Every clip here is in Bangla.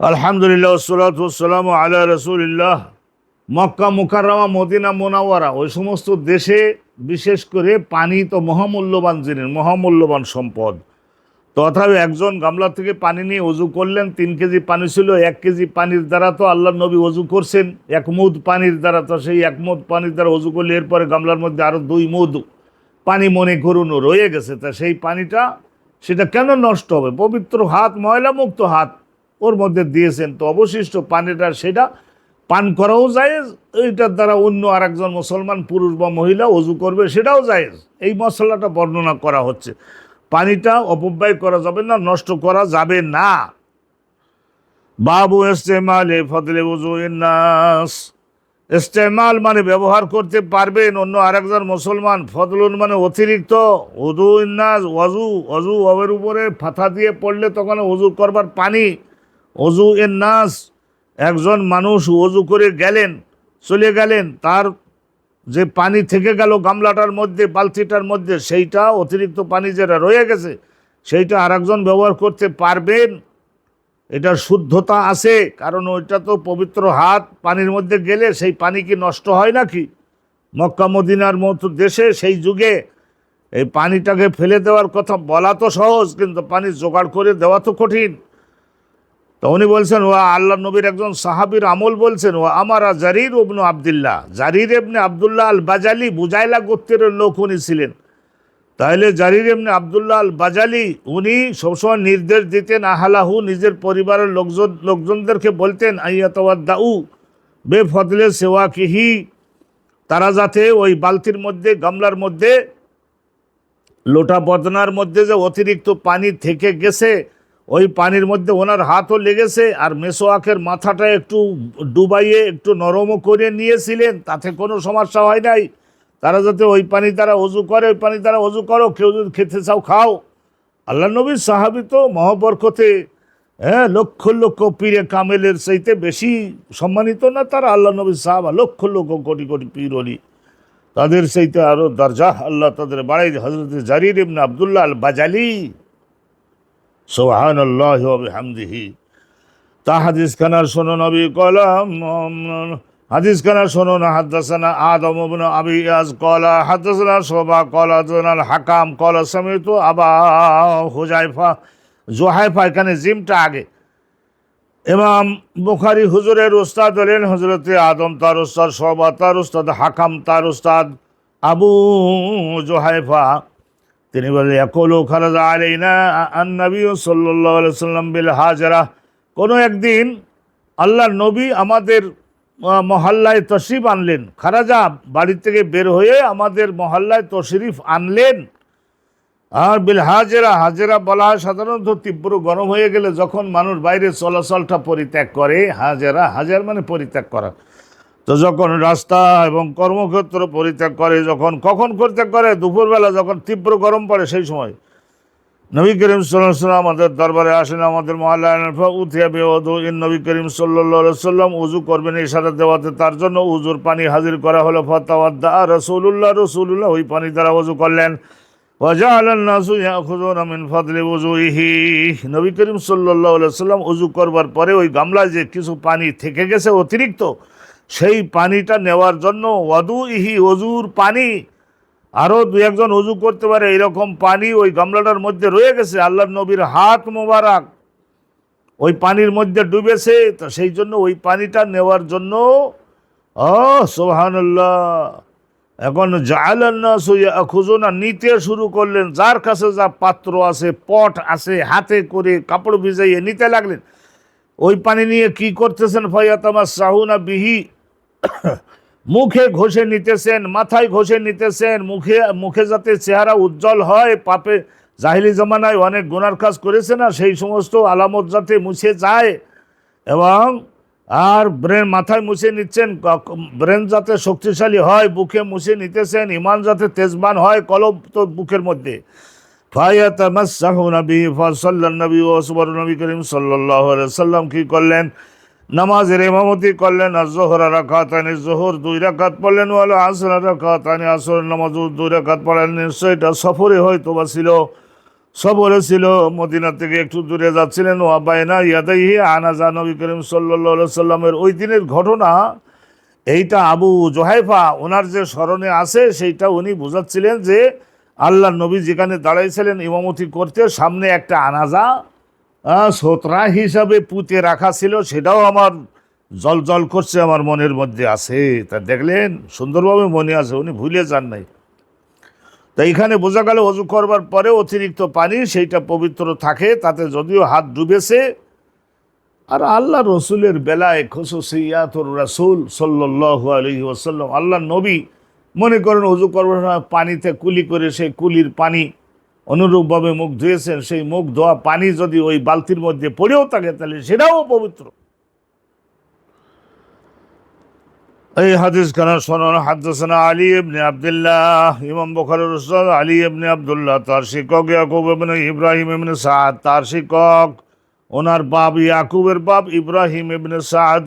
আলহামদুলিল্লাহ সালাতাম আল্লাহ রসুলিল্লাহ। মক্কা, মুকাররমা, মদিনা, মোনাওয়ারা, ওই সমস্ত দেশে বিশেষ করে পানি তো মহামূল্যবান জিনিস, মহামূল্যবান সম্পদ। তথাপি একজন গামলা থেকে পানি নিয়ে অজু করলেন, তিন কেজি পানি ছিল, এক কেজি পানির দ্বারা তো আল্লাহ নবী অজু করছেন, এক মুদ পানির দ্বারা তো সেই এক মুদ পানির দ্বারা অজু করলে এরপরে গামলার মধ্যে আরও দুই মুদ পানি মনে করুন, রয়ে গেছে। তা সেই পানিটা সেটা কেন নষ্ট হবে? পবিত্র হাত ময়লা মুক্ত হাত। ওর মধ্যে দিয়েছেন। তো অবশিষ্ট পানিটা সেটা পান করাও যায় এইটার দ্বারা অন্য আরেকজন মুসলমান, পুরুষ বা মহিলা অজু করবে সেটাও যায় এই মশলাটা বর্ণনা করা হচ্ছে। পানিটা অপব্যয় করা যাবে না, নষ্ট করা যাবে না। বাবু ইস্তেমাল ফদলে উজু নাস ইস্তেমাল মানে ব্যবহার করতে পারবেন অন্য আরেকজন মুসলমান, ফদলুন মানে অতিরিক্ত। উদু ইন্নাস, অজু অজু অবের উপরে ফাথা দিয়ে পড়লে তখন অজু করবার পানি অজু এর নাস, একজন মানুষ অজু করে গেলেন, চলে গেলেন, তার যে পানি থেকে গেল গামলাটার মধ্যে, বালতিটার মধ্যে, সেইটা অতিরিক্ত পানি যেটা রয়ে গেছে, সেইটা আরেকজন ব্যবহার করতে পারবেন। এটার শুদ্ধতা আছে, কারণ ওইটা তো পবিত্র হাত, পানির মধ্যে গেলে সেই পানি কি নষ্ট হয় নাকি? মক্কা, মদিনার মতো দেশে সেই যুগে এই পানিটাকে ফেলে দেওয়ার কথা বলা তো সহজ, কিন্তু পানি জোগাড় করে দেওয়া তো কঠিন। তো উনি বলছেন ও আল্লাহ নবীর একজন সাহাবির আমল বলছেন ও আমারা জারির ওবনু আবদুল্লাহ। জারির এমনি আবদুল্লাহ আল বাজালি বুজাইলা গোত্রের লোক উনি ছিলেন। তাহলে জারির এমনি আবদুল্লাহ আল বাজালি উনি সবসময় নির্দেশ দিতেন, আহালাহু নিজের পরিবারের লোকজন, লোকজনদেরকে বলতেন আইয়াতওয়াদ দাউ বে ফদলে সেওয়া কিহি তারা যাতে ওই বালতির মধ্যে, গামলার মধ্যে, লোটা বদনার মধ্যে যে অতিরিক্ত পানি থেকে গেছে ওই পানির মধ্যে ওনার হাতও লেগেছে আর মেসো মেসোয়াকের মাথাটা একটু ডুবাইয়ে একটু নরমও করে নিয়েছিলেন, তাতে কোনো সমস্যা হয় নাই। তারা যাতে ওই পানি তারা অজু করে, ওই পানি তারা অজু করো, কেউ যদি খেতে চাও খাও। আল্লাহ নবীর সাহাবি তো মহাবরকতে হ্যাঁ লক্ষ লক্ষ পীরে কামেলের চাইতে বেশি সম্মানিত না তারা আল্লাহ নবীর সাহাবা, লক্ষ লক্ষ কোটি কোটি পীর অলি। তাদের চাইতে আরও দরজা আল্লাহ তাদের বাড়াই হজরত জারির ইবনে আবদুল্লাহ আল বাজালি সোহান আল্লাহ হামদিহি তা হাদিস খানার শোনো নবী কলাম, হাদিস খানার শোনো না হাদাসানা আদম ইবনে আবি ইয়াজ কলা হাদাসানা শোভা কলা জোনাল হাকাম কলা, সমিত আবা হুজাইফা জোহাইফা, এখানে জিমটা আগে। ইমাম বুখারি হুজুরের উস্তাদ হলেন হজরতে আদম, তার উস্তাদ শোভা তার উস্তাদ হাকাম, তার উস্তাদ আবু জোহাইফা। তিনি বললেন একলো খারাজা আলাইনা আন্নবী সাল্লাহ সাল্লাম বিল হাজারা কোনো একদিন আল্লাহ নবী আমাদের মহল্লায় তশরিফ আনলেন। খারাজা বাড়ি থেকে বের হয়ে আমাদের মহল্লায় তশরিফ আনলেন। আর বিল হাজেরা হাজেরা বলা হয় সাধারণত তীব্র গরম হয়ে গেলে যখন মানুষ বাইরে চলাচলটা পরিত্যাগ করে, হাজেরা, হাজার মানে পরিত্যাগ করা। তো যখন রাস্তা এবং কর্মক্ষেত্র পরিত্যাগ করে, যখন কখন পরিত্যাগ করে? দুপুরবেলা যখন তীব্র গরম পড়ে সেই সময়। নবী করিম সাল্লাম আমাদের দরবারে আসেন, আমাদের ইন নবী করিম সাল্লা সাল্লাম উজু করবেন ইশারা দেওয়াতে, তার জন্য উজুর পানি হাজির করা হলো। ফতাওয়াদ্দা রসুল্লাহ রসুল্লাহ ওই পানি দ্বারা উজু করলেন। নবী করিম সাল্লাহ সাল্লাম উজু করবার পরে ওই গামলায় যে কিছু পানি থেকে গেছে অতিরিক্ত সেই পানিটা নেওয়ার জন্য ওয়াদু ইহি অজুর পানি। আরও দু একজন উজু করতে পারে, এরকম পানি ওই গামলাটার মধ্যে রয়ে গেছে আল্লাহ নবীর হাত মোবারক। ওই পানির মধ্যে ডুবেছে, তো সেই জন্য ওই পানিটা নেওয়ার জন্য ও সোহানুল্লাহ এখন জাহালান্না নিতে শুরু করলেন, যার কাছে যা পাত্র আছে, পট আছে, হাতে করে কাপড় ভিজাইয়ে নিতে লাগলেন। ওই পানি নিয়ে কি করতেছেন ফয়াতামা সাহুনা বিহি মুখে ঘষে নিতেছেন, মাথায় ঘষে নিতেছেন, মুখে মুখে যাতে চেহারা উজ্জ্বল হয়, পাপে জাহিলি জমানায় অনেক গুনার কাজ করেছে না, সেই সমস্ত আলামত যাতে মুছে যায় এবং আর ব্রেন মাথায় মুছে নিচ্ছেন ব্রেন যাতে শক্তিশালী হয়, বুকে মুছে নিতেছেন, ইমান যাতে তেজবান হয়, কলব তো বুকের মধ্যে। ফায়াতামাসাহু নবী ফাসাল্লান নবী ওসবর নবী করিম আলাইহি সাল্লাম কি করলেন? নামাজের ইমামতি করলেন, আর জোহরা রাখাতানি জোহর দুই রাকাত পড়লেন, ওয়ালা আসর রাখাতানি আসর নামাজ দুই রাকাত পড়লেন নিশ্চয় এটা সফরে হয়তো বা ছিল, সফরে ছিল, মদিনা থেকে একটু দূরে যাচ্ছিলেন। ও আবায়না ইয়াদাইহি আনাজা নবী করিম সাল্লা সাল্লামের ওই দিনের ঘটনা, এইটা আবু জোহাইফা ওনার যে স্মরণে আছে, সেইটা উনি বোঝাচ্ছিলেন যে, আল্লাহ নবী যেখানে দাঁড়াইছিলেন ইমামতি করতে, সামনে একটা আনাজা সোতরা হিসাবে পুঁতে রাখা ছিল, সেটাও আমার জল জল করছে, আমার মনের মধ্যে আছে। তা দেখলেন, সুন্দরভাবে মনে আছে, উনি ভুলে যান নাই। তা এখানে বোঝা গেল, অজু করবার পরে অতিরিক্ত পানি, সেইটা পবিত্র থাকে, তাতে যদিও হাত ডুবেছে। আর আল্লাহ রসুলের বেলায় খসুসিয়াতুর রাসুল সাল্লাহ আলহি ওসাল্লাম আল্লাহ নবী মনে করেন অজু করবার সময় পানিতে কুলি করে সেই কুলির পানি অনুরূপভাবে মুখ ধুয়েছেন, সেই মুখ ধোয়া পানি যদি ওই বালতির মধ্যে পড়েও থাকে তাহলে সেটাও পবিত্র। এই হাদিস খানা শোনান হাদ্দাসানা আলী ইবনে আব্দুল্লাহ, ইমাম বখারের উস্তাদ আলী ইবনে আব্দুল্লাহ, তার শিক্ষক ইয়াকুব ইবনে ইব্রাহিম ইবনে সাদ, তার শিক্ষক, ওনার বাপ ইয়াকুবের বাপ ইব্রাহিম ইবনে সাদ,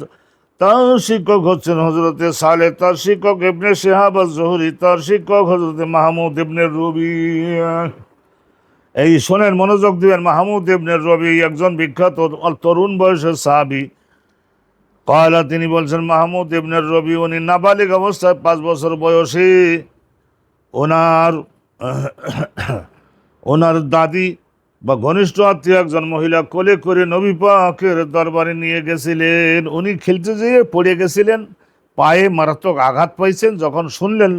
তার শিক্ষক হচ্ছেন হজরতে সালে তার শিক্ষক ইবনে শেহাব জহুরি তার শিক্ষক হজরতে মাহমুদ ইবনে রবি। এই শোনেন, মনোযোগ দিবেন। মাহমুদ ইবনে রবি একজন বিখ্যাত তরুণ বয়সের সাহাবি। কয়লা তিনি বলছেন, মাহমুদ ইবনের রবি উনি নাবালিক অবস্থায় পাঁচ বছর বয়সে। ওনার ওনার দাদি বা ঘনিষ্ঠ আত্মীয় একজন মহিলা কোলে করে নবী পাকের দরবারে নিয়ে গেছিলেন। উনি খেলতে যেয়ে পড়ে গেছিলেন, পায়ে মারাত্মক আঘাত পাইছেন। যখন শুনলেন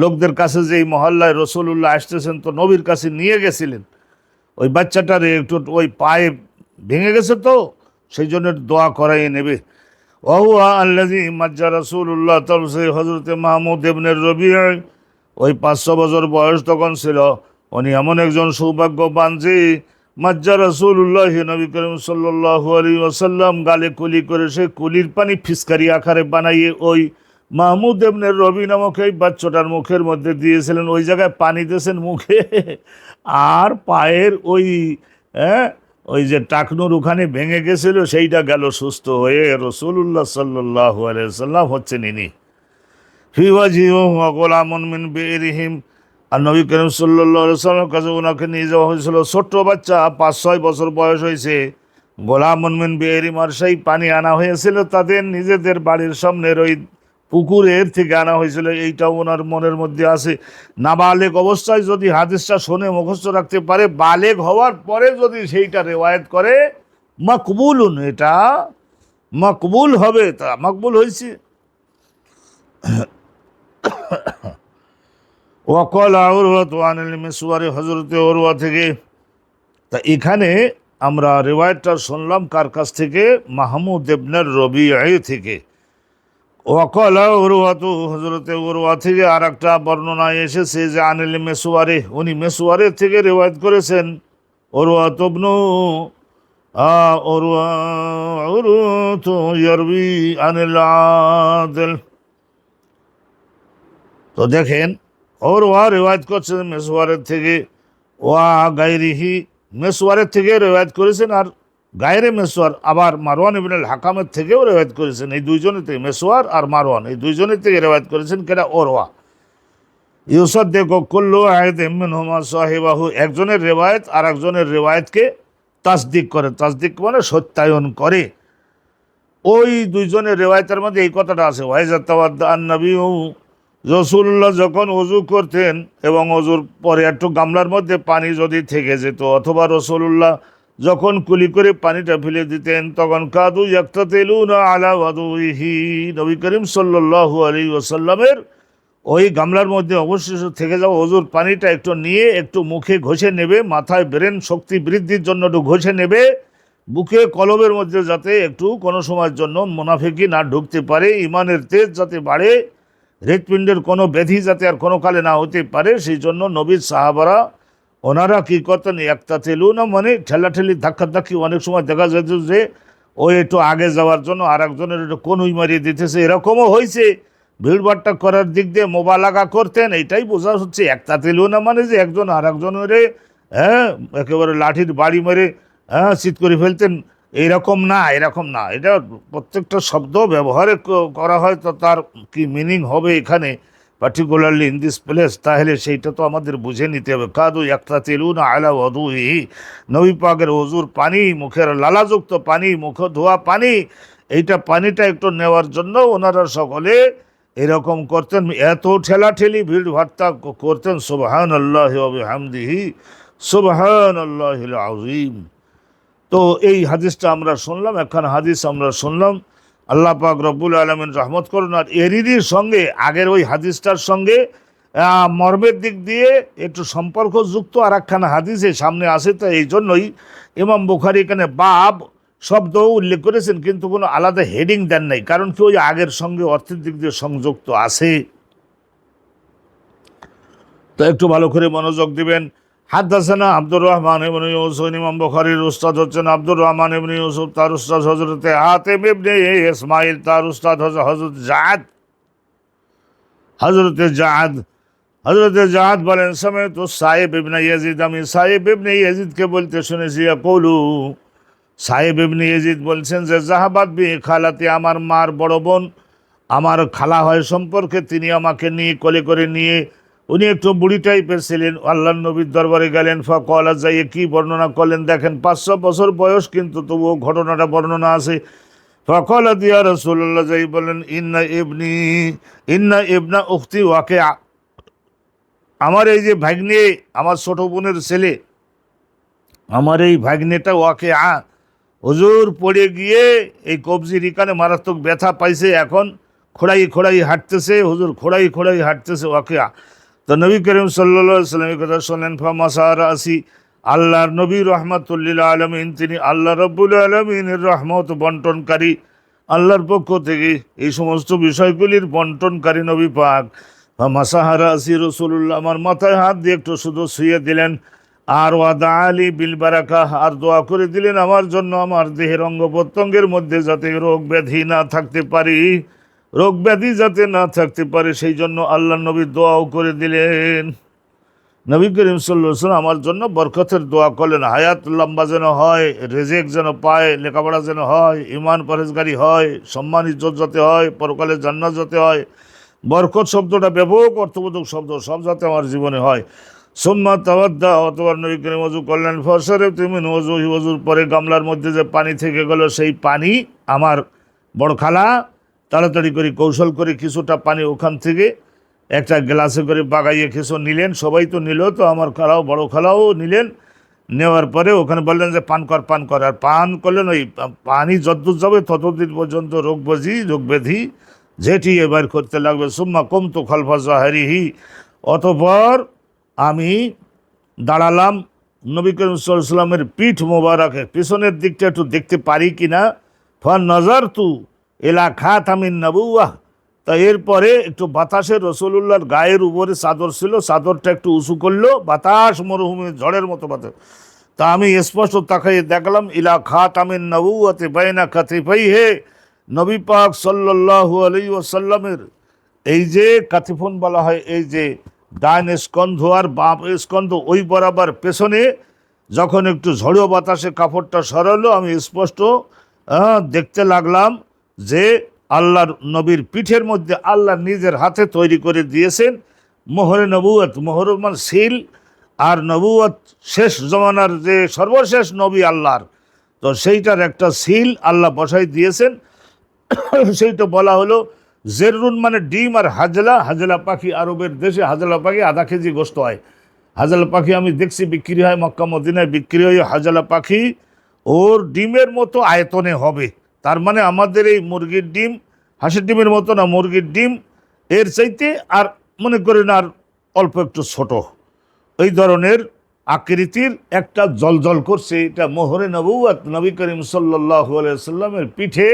লোকদের কাছে যে এই মহল্লায় রসুল্লাহ আসতেছেন, তো নবীর কাছে নিয়ে গেছিলেন। ওই বাচ্চাটার একটু ওই পায়ে ভেঙে গেছে তো, সেই জন্য দোয়া করাই নেবে। ওহুয়া আল্লাজি মাজ্জা রসুল্লাহ তলসে হজরতে মাহমুদ ইবনের রবি ওই পাঁচশো বছর বয়স তখন ছিল। উনি এমন একজন সৌভাগ্যবান যে মাজ্জা রসুল্লাহ নবী করিম সাল্লাহু আলী ওসাল্লাম গালে কুলি করে সে কুলির পানি ফিসকারি আকারে বানাইয়ে ওই মাহমুদ এমনের রবি নামক এই বাচ্চাটার মুখের মধ্যে দিয়েছিলেন, ওই জায়গায় পানি দিয়েছেন মুখে, আর পায়ের ওই হ্যাঁ ওই যে টাকনুর ওখানে ভেঙে গেছিল, সেইটা গেল সুস্থ হয়ে রসুল্লাহ সাল্লাহ সাল্লাম হচ্ছেন ইনি। মিন বেরিহিম। আর নবী করিম সাল্লামের কাছে ওনাকে নিয়ে যাওয়া হয়েছিল, ছোট্ট বাচ্চা পাঁচ ছয় বছর বয়স হয়েছে। গোলামন মিন বেরিম আর সেই পানি আনা হয়েছিল তাদের নিজেদের বাড়ির সামনের ওই পুকুরের থেকে আনা হয়েছিল, এইটাও ওনার মনের মধ্যে আছে। নাবালেগ অবস্থায় যদি হাদিসটা শোনে মুখস্থ রাখতে পারে বালেক হওয়ার পরে যদি সেইটা রেওয়ায়ত করে, মকবুলুন, এটা মকবুল হবে, তা মকবুল হয়েছে। ওয়াকল ওয়ানিল মিসওয়ারি হজরতে ওরওয়া থেকে। তা এখানে আমরা রেওয়ায়তটা শুনলাম কার কাছ থেকে? মাহমুদ ইবনের রবিআই থেকে। ওয়াকল উরওয়াতু হজরতে উরওয়া থেকে আর একটা বর্ণনায় এসেছে যে আনিল মেসুয়ারে উনি মেসুয়ারে থেকে রেওয়ায়ত করেছেন। ওরওয়া তবনু ওরওয়া উরুতু ইয়ারবি আনিল আদিল। তো দেখেন ওরওয়া রেওয়ায়ত করছেন মেসুয়ারের থেকে, ওয়া গাইরিহি মেসুয়ারের থেকে রেওয়ায়ত করেছেন আর গায়রে মেসোয়ার, আবার মারওয়ান ইবনুল হাকামের থেকেও রেওয়ায়ত করেছেন। এই দুইজনের থেকে মেসোয়ার আর মারওয়ান, এই দুইজনের থেকে রেওয়ায়ত করেছেন কেনা ওরওয়া। ইউসাদ দেখো কুল্লু আয়দ এমিন হুমা সাহেবাহু, একজনের রেওয়ায়ত আর একজনের রেওয়ায়তকে তাসদিক করে। তাসদিক মানে সত্যায়ন করে। ওই দুইজনের রেওয়ায়তের মধ্যে এই কথাটা আছে ওয়াইজাত্তাবাদ্দান্নবী রসুল্লাহ যখন অজু করতেন এবং অজুর পরে একটু গামলার মধ্যে পানি যদি থেকে যেত, অথবা রসুল্লাহ যখন কুলি করে পানিটা ফেলে দিতেন, তখন কাদু একটা তেলু না আলা ওয়াদুহি নবী করিম সাল্লাল্লাহু আলী ওসাল্লামের ওই গামলার মধ্যে অবশেষ থেকে যাওয়া অজুর পানিটা একটু নিয়ে, একটু মুখে ঘষে নেবে, মাথায় ব্রেন, শক্তি বৃদ্ধির জন্য একটু ঘষে নেবে, বুকে কলবের মধ্যে যাতে একটু কোনো সময়ের জন্য মুনাফিকি না ঢুকতে পারে ইমানের তেজ যাতে বাড়ে, হৃৎপিণ্ডের কোনো ব্যাধি যাতে আর কোনো কালে না হতে পারে, সেই জন্য নবীর সাহাবারা ওনারা কী করতেন? একটা তেলু না মানে ঠেলাঠেলি ধাক্কি অনেক সময় দেখা যেত যে ওই একটু আগে যাওয়ার জন্য আর একজনের একটু কনুই মারিয়ে দিতেছে। এরকমও হয়েছে। ভিড়ভাট্টা করার দিক দিয়ে মোবালাগা করতেন এটাই বোঝা হচ্ছে। একটা তেলু না মানে যে একজন আর একজনের হ্যাঁ একেবারে লাঠির বাড়ি মেরে হ্যাঁ শীত করে ফেলতেন, এরকম না এরকম না। এটা প্রত্যেকটা শব্দ ব্যবহারে করা হয়, তো তার কি মিনিং হবে এখানে? পার্টিকুলারলি ইন দিস প্লেস তাহলে সেইটা তো আমাদের বুঝে নিতে হবে। কাদু একটা তেলু তেলুন আলা অদুই নবী পাকের অজুর পানি, মুখের লালাযুক্ত পানি, মুখ ধোয়া পানি, এইটা পানিটা একটু নেওয়ার জন্য ওনারা সকলে এরকম করতেন। এত ঠেলাঠেলি ভিড় ভাট্টা করতেন সুবহান আল্লাহ হামদিহি সুবহান আল্লাহ আজিম তো এই হাদিসটা আমরা শুনলাম, একখান হাদিস আমরা শুনলাম। আল্লাহ পাক রব্বুল আলমিন রহমত করুন। আর এরিদির সঙ্গে, আগের ওই হাদিসটার সঙ্গে মর্মের দিক দিয়ে একটু সম্পর্কযুক্ত আর একখানা হাদিসে সামনে আসে, তো এই জন্যই ইমাম বুখারি এখানে বাব শব্দ উল্লেখ করেছেন, কিন্তু কোনো আলাদা হেডিং দেন নাই, কারণ কি ওই আগের সঙ্গে অর্থের দিক দিয়ে সংযুক্ত আছে। তো একটু ভালো করে মনোযোগ দিবেন। হাদ্দাসানা আব্দুর রহমান ইবন ইউসুফ, ইমাম বুখারীর উস্তাদ হচ্ছেন আব্দুর রহমান ইবন ইউসুফ, তার উস্তাদ হযরতে হাতিম ইবনে ইসমাইল তার উস্তাদ হযরত জাদ। হযরতে জাদ হযরতে জাদ বলেন সময় তো সাহেব ইবনে ইয়াজিদ, আমি সাহেব ইবনে ইয়াজিদকে বলতে শুনেছি কৌলু সাহেব ইবনে ইয়াজিদ বলছেন যে জাহাবাদ বি খালাতে, আমার মার বড় বোন, আমার খালা হয় সম্পর্কে তিনি আমাকে নিয়ে কোলে করে নিয়ে উনি একটু বুড়ি টাইপের ছিলেন আল্লাহ নবীর দরবারে গেলেন ফকলা যাইয়ে কি বর্ণনা করলেন দেখেন, পাঁচশো বছর বয়স কিন্তু তবুও ঘটনাটা বর্ণনা আছে। ফকলা দিয়া রসুল্লাহ যাই বলেন ইন্না ইবনি, ইন্না ইবনা উক্তি ওয়াকে আমার এই যে ভাগ্নে, আমার ছোট বোনের ছেলে, আমার এই ভাগ্নেটা ওয়াকে আ হুজুর পড়ে গিয়ে এই কবজির ইকানে মারাত্মক ব্যথা পাইছে, এখন খোড়াই খোড়াই হাঁটতেছে, হুজুর খোড়াই খোড়াই হাঁটতেছে ওয়াকে আ তো নবী করিম সাল্লা সাল্লামের কথা শোনেন ফামাসার আসি আল্লাহর নবী রহমাতুল্লিল আলমিন, তিনি আল্লাহ রব্বুল আলমিনের রহমত বন্টনকারী, আল্লাহর পক্ষ থেকে এই সমস্ত বিষয়গুলির বন্টনকারী নবী পাক। ফামাসাহারা আসি রসুল্লাহ আমার মাথায় হাত দিয়ে একটু শুধু শুয়ে দিলেন, আর ওয়াদা আলী বিল আর দোয়া করে দিলেন আমার জন্য, আমার দেহের অঙ্গ প্রত্যঙ্গের মধ্যে যাতে রোগ ব্যাধি না থাকতে পারি। রোগ ব্যাধি যাতে না থাকতে পারে, সেই জন্য আল্লাহ নবী দোয়াও করে দিলেন। নবী করিম সাল্লাম আমার জন্য বরকতের দোয়া করলেন। হায়াত লম্বা যেন হয়, রেজেক যেন পায়, লেখাপড়া যেন হয় ইমান পরেজগারি হয়, সম্মান, ইজ্জত যাতে হয়, পরকালে জান্নাত যাতে হয়। বরকত শব্দটা ব্যাপক, অর্থবোধক শব্দ, সব যাতে আমার জীবনে হয়। সোম্মা তাওয়াদ্দা, অতবার নবী করিম অজু করলেন ফসরে তুমি অজু অজুর পরে গামলার মধ্যে যে পানি থেকে গেল, সেই পানি আমার বড় খালা তাড়াতাড়ি করে কৌশল করে কিছুটা পানি ওখান থেকে একটা গ্লাসে করে বাগাইয়ে কিছু নিলেন। সবাই তো নিল, তো আমার খালাও, বড় খালাও নিলেন। নেওয়ার পরে ওখানে বললেন যে, পান কর পান কর। আর পান করলেন ওই পানি যতদূর যাবে ততদিন পর্যন্ত রোগ বজি রোগ ব্যাধি যেটি এবার করতে লাগবে। সুম্মা কম তো খলফা জাহারিহি। অতপর আমি দাঁড়ালাম, নবী করিম পিঠ মোবারকে। পিছনের দিকটা একটু দেখতে পারি কি না ফর নজর তু এলা খাত আমিন নবুয়াহ তা এরপরে একটু বাতাসের রসুল্লাহর গায়ের উপরে চাদর ছিল, চাদরটা একটু উঁচু করল, বাতাস মরুভূমির ঝড়ের মতো বাতাস। তা আমি স্পষ্ট তাকাইয়ে দেখলাম, ইলা খাত আমিন নবুয়াতে বাইনা কাতে পাই হে নবী পাক সাল্লাল্লাহু আলাইহি ওয়াসাল্লামের এই যে কাতিফোন বলা হয়, এই যে ডান স্কন্ধ আর বাম স্কন্ধ ওই বরাবর পেছনে যখন একটু ঝড়ো বাতাসে কাপড়টা সরালো, আমি স্পষ্ট দেখতে লাগলাম যে আল্লাহর নবীর পিঠের মধ্যে আল্লাহ নিজের হাতে তৈরি করে দিয়েছেন, মোহরে নবুয়ত মোহর মানে শিল আর নবুয়ত শেষ জমানার যে সর্বশেষ নবী আল্লাহর, তো সেইটার একটা সিল আল্লাহ বসাই দিয়েছেন। সেইটা বলা হলো জেরুন মানে ডিম আর হাজলা হাজলা পাখি আরবের দেশে হাজলা পাখি আধা কেজি গোস্ত হয়। হাজলা পাখি আমি দেখছি বিক্রি হয় মক্কা, মদিনায় বিক্রি হয় হাজলা পাখি, ওর ডিমের মতো আয়তনে হবে। তার মানে আমাদের এই মুরগির ডিম, হাঁসের ডিমের মতো না, মুরগির ডিম এর চাইতে আর মনে করেন আর অল্প একটু ছোট। এই ধরনের আকৃতির একটা জলজল করছে এটা মোহরে নবুয়াত নবী করিম সাল্লাহ সাল্লামের পিঠে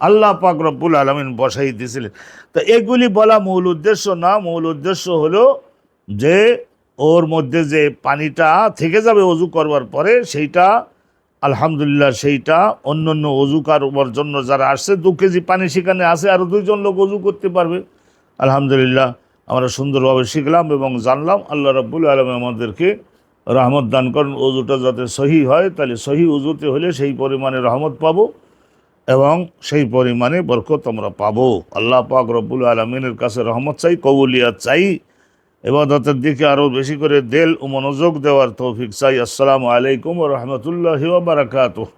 আল্লাহ পাক রব্বুল আলমিন বসাই দিয়েছিলেন। তো এগুলি বলা মূল উদ্দেশ্য না, মূল উদ্দেশ্য হলো যে ওর মধ্যে যে পানিটা থেকে যাবে অজু করবার পরে, সেইটা আলহামদুলিল্লাহ সেইটা অন্য অন্য অজু করবার জন্য যারা আসছে, দু কেজি পানি সেখানে আসে আরও দুইজন লোক অজু করতে পারবে। আলহামদুলিল্লাহ, আমরা সুন্দরভাবে শিখলাম এবং জানলাম, আল্লাহ রব্বুল আলম আমাদেরকে রহমত দান করেন, অজুটা যাতে সহি হয়, তাহলে সহি উজুতে হলে সেই পরিমাণে রহমত পাবো এবং সেই পরিমাণে বরকত আমরা পাবো। আল্লাহ পাক রব্বুল আলমিনের কাছে রহমত চাই, কবুলিয়াত চাই। এবাদতের দিকে আরও বেশি করে দেল ও মনোযোগ দেওয়ার তৌফিক চাই। আসসালামু আলাইকুম রহমতুল্লাহ বারাকাতুহ।